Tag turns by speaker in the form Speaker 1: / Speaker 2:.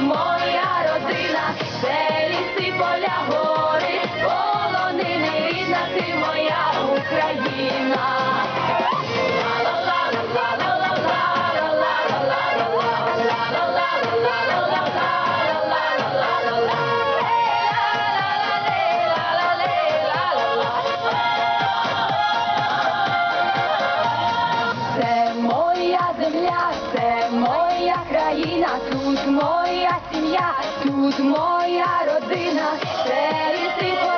Speaker 1: моя родина, це ліси, поля, гори, полонини, рідна ти моя Україна. тут моя родина, серед тих.